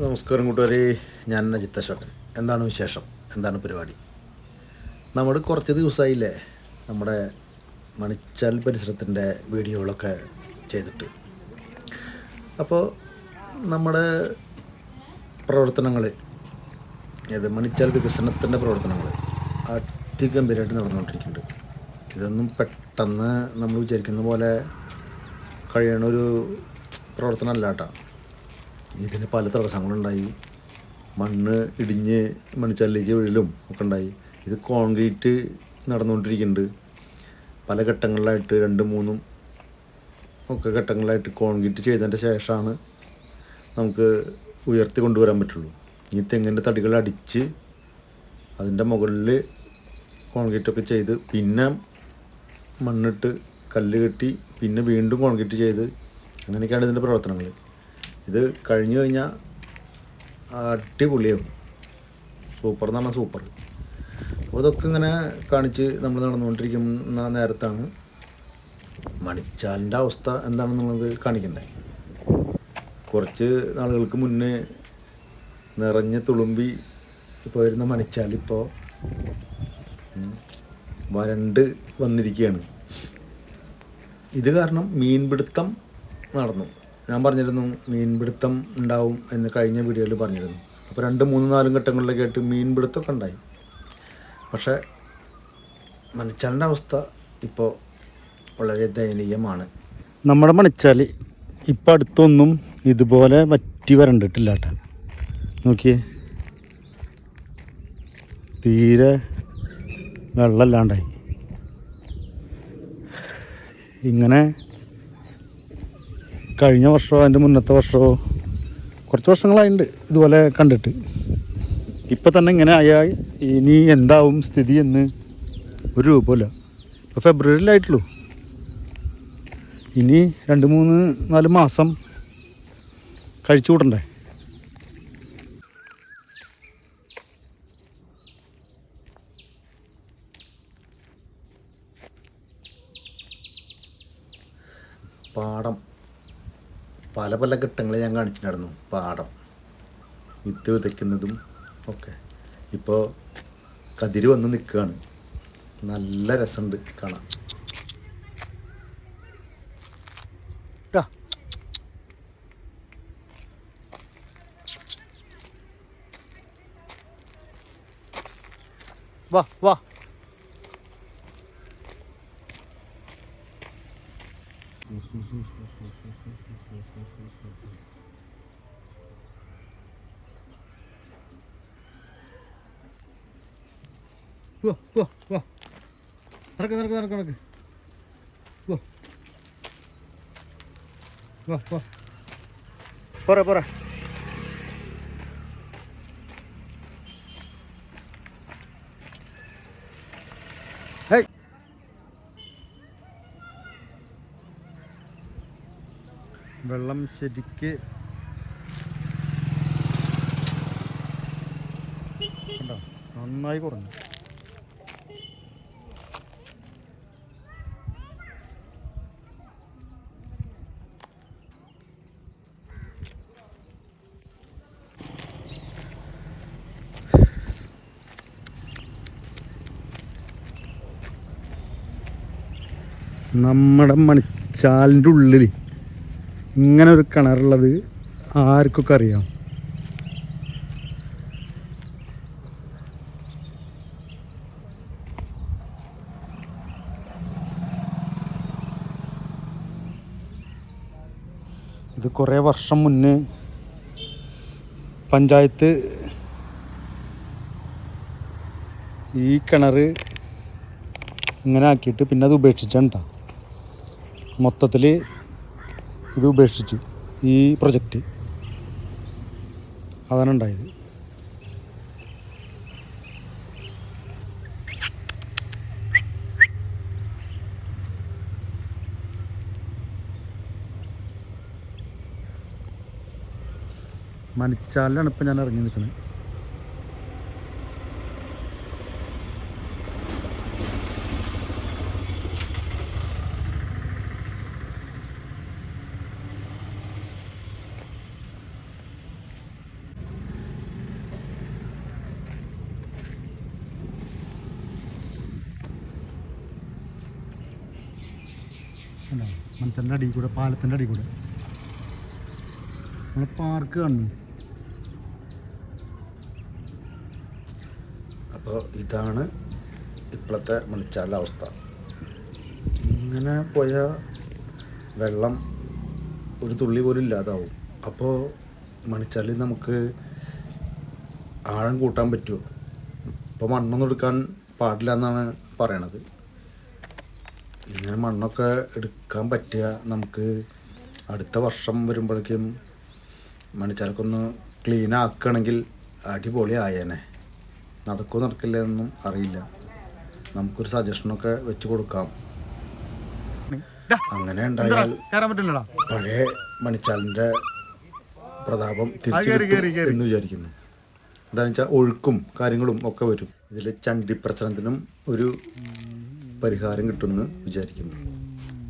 നമസ്കാരം കൂട്ടുകാരെ. ഞാൻ നജിത്ത് അശോകൻ. എന്താണ് വിശേഷം? എന്താണ് പരിപാടി? നമ്മൾ കുറച്ച് ദിവസമായില്ലേ നമ്മുടെ മണിച്ചാൽ പരിസരത്തിന്റെ വീഡിയോകളൊക്കെ ചെയ്തിട്ട്. അപ്പോൾ നമ്മുടെ പ്രവർത്തനങ്ങൾ ഇത് മണിച്ചാൽ വികസനത്തിന്റെ പ്രവർത്തനങ്ങൾ അതിഗംഭീരമായിട്ട് നടന്നുകൊണ്ടിരിക്കുന്നുണ്ട്. ഇതൊന്നും പെട്ടെന്ന് നമ്മൾ വിചാരിക്കുന്ന പോലെ കഴിയണ ഒരു പ്രവർത്തനമല്ല കേട്ടോ. ഇതിന് പല തടസ്സങ്ങളുണ്ടായി. മണ്ണ് ഇടിഞ്ഞ് മണിച്ചാലിലേക്ക് വീഴലും ഒക്കെ ഉണ്ടായി ഇത് കോൺക്രീറ്റ് നടന്നുകൊണ്ടിരിക്കുന്നുണ്ട് പല ഘട്ടങ്ങളിലായിട്ട് രണ്ടും മൂന്നും ഒക്കെ ഘട്ടങ്ങളിലായിട്ട് കോൺക്രീറ്റ് ചെയ്തതിന്റെ ശേഷമാണ് നമുക്ക് ഉയർത്തി കൊണ്ടുവരാൻ പറ്റുള്ളൂ. ഈ തെങ്ങിന്റെ തടികൾ അടിച്ച് അതിന്റെ മുകളിൽ കോൺക്രീറ്റൊക്കെ ചെയ്ത് പിന്നെ മണ്ണിട്ട് കല്ല് കെട്ടി പിന്നെ വീണ്ടും കോൺക്രീറ്റ് ചെയ്ത് അങ്ങനെയൊക്കെയാണ് ഇതിന്റെ പ്രവർത്തനങ്ങൾ ഇത് കഴിഞ്ഞു കഴിഞ്ഞാൽ അടിപൊളിയാവും. സൂപ്പർ എന്ന് പറഞ്ഞാൽ സൂപ്പർ അപ്പോൾ ഇതൊക്കെ ഇങ്ങനെ കാണിച്ച് നമ്മൾ നടന്നുകൊണ്ടിരിക്കുന്ന നേരത്താണ് മണിച്ചാലിന്റെ അവസ്ഥ എന്താണെന്നുള്ളത് കാണിക്കണ്ടേ? കുറച്ച് നാളുകൾക്ക് മുന്നേ നിറഞ്ഞ് തുളുമ്പി പോയിരുന്ന മണിച്ചാൽ ഇപ്പോൾ വരണ്ട് വന്നിരിക്കുകയാണ് ഇത് കാരണം മീൻപിടുത്തം നടന്നു. ഞാൻ പറഞ്ഞിരുന്നു മീൻപിടുത്തം ഉണ്ടാവും എന്ന് കഴിഞ്ഞ വീഡിയോയിൽ പറഞ്ഞിരുന്നു. അപ്പോൾ രണ്ട് മൂന്ന് നാലും ഘട്ടങ്ങളിലൊക്കെ ആയിട്ട് മീൻപിടുത്തമൊക്കെ ഉണ്ടായി. പക്ഷേ മണിച്ചാലിന്റെ അവസ്ഥ ഇപ്പോൾ വളരെ ദയനീയമാണ്. നമ്മുടെ മണിച്ചാൽ ഇപ്പം അടുത്തൊന്നും ഇതുപോലെ വറ്റി വരണ്ടിട്ടില്ല കേട്ടോ നോക്കിയേ. തീരെ വെള്ളമില്ലാണ്ടായി. ഇങ്ങനെ കഴിഞ്ഞ വർഷമോ അതിന്റെ മുന്നത്തെ വർഷമോ കുറച്ച് വർഷങ്ങളായിട്ടുണ്ട് ഇതുപോലെ കണ്ടിട്ട്. ഇപ്പം തന്നെ ഇങ്ങനെ ആയാൽ ഇനി എന്താവും സ്ഥിതി എന്ന് ഒരു രൂപമില്ല ഇപ്പോൾ ഫെബ്രുവരിയിലായിട്ടുള്ളൂ. ഇനി രണ്ട് മൂന്ന് നാല് മാസം കഴിച്ചു കൂട്ടണ്ടേ പാടം. പല പല ഘട്ടങ്ങൾ ഞാൻ കാണിച്ചിട്ടുണ്ടായിരുന്നു. പാടം വിത്ത് വിതയ്ക്കുന്നതും ഒക്കെ. ഇപ്പോൾ കതിര് വന്ന് നിൽക്കുകയാണ്. നല്ല രസമുണ്ട് കാണാൻ. ടാ. വാ വാ. വാ വാ വാ നടക്ക് നടക്ക് നടക്ക് നടക്ക് വാ വാ വാ പോരാ പോരാ ഹേയ് വെള്ളം ശരിക്ക് കണ്ടോ? നന്നായി കുറഞ്ഞു. നമ്മുടെ മണിച്ചാലിന്റെ ഉള്ളിൽ ഇങ്ങനെ ഒരു കിണറുള്ളത് ആർക്കൊക്കെ അറിയാം? ഇത് കുറേ വർഷം മുന്നേ പഞ്ചായത്ത് ഈ കിണർ ഇങ്ങനെ ആക്കിയിട്ട് പിന്നെ അത് ഉപേക്ഷിച്ചാണ് മൊത്തത്തിൽ ഇത് ഉപേക്ഷിച്ചു. ഈ പ്രൊജക്റ്റ്. അതാണ് ഉണ്ടായത്. മണിച്ചാലിലാണ് ഇപ്പം ഞാൻ ഇറങ്ങി നിൽക്കുന്നത്. അല്ല മനുഷ്യന്റെ അടിയിൽ കൂടെ പാലത്തിന്റെ അടിയിൽ കൂടെ. നമ്മളെ പാർക്ക് കാണുന്നു. അപ്പോൾ ഇതാണ് ഇപ്പോഴത്തെ മണിച്ചാലിന്റെ അവസ്ഥ. ഇങ്ങനെ പോയ വെള്ളം ഒരു തുള്ളി പോലും ഇല്ലാതാവും. അപ്പോൾ മണിച്ചാലിൽ നമുക്ക് ആഴം കൂട്ടാൻ പറ്റുമോ? ഇപ്പോൾ മണ്ണൊന്നും എടുക്കാൻ പാടില്ല എന്നാണ് പറയണത്. ഇങ്ങനെ മണ്ണൊക്കെ എടുക്കാൻ പറ്റിയ നമുക്ക് അടുത്ത വർഷം വരുമ്പോഴേക്കും മണിച്ചാലൊക്കെ ക്ലീൻ ആക്കുകയാണെങ്കിൽ അടിപൊളി ആയേനെ. നടക്കോ നടക്കില്ല എന്നും അറിയില്ല. നമുക്കൊരു സജഷനൊക്കെ വെച്ച് കൊടുക്കാം. അങ്ങനെ ഉണ്ടായാൽ പഴയ മണിച്ചാലിന്റെ പ്രതാപം തിരിച്ചു എന്ന് വിചാരിക്കുന്നു. എന്താണെന്ന് വെച്ചാൽ ഒഴുക്കും കാര്യങ്ങളും ഒക്കെ വരും. ഇതിൽ ചണ്ടിപ്രശ്നത്തിനും ഒരു പരിഹാരം കിട്ടുമെന്ന് വിചാരിക്കുന്നു.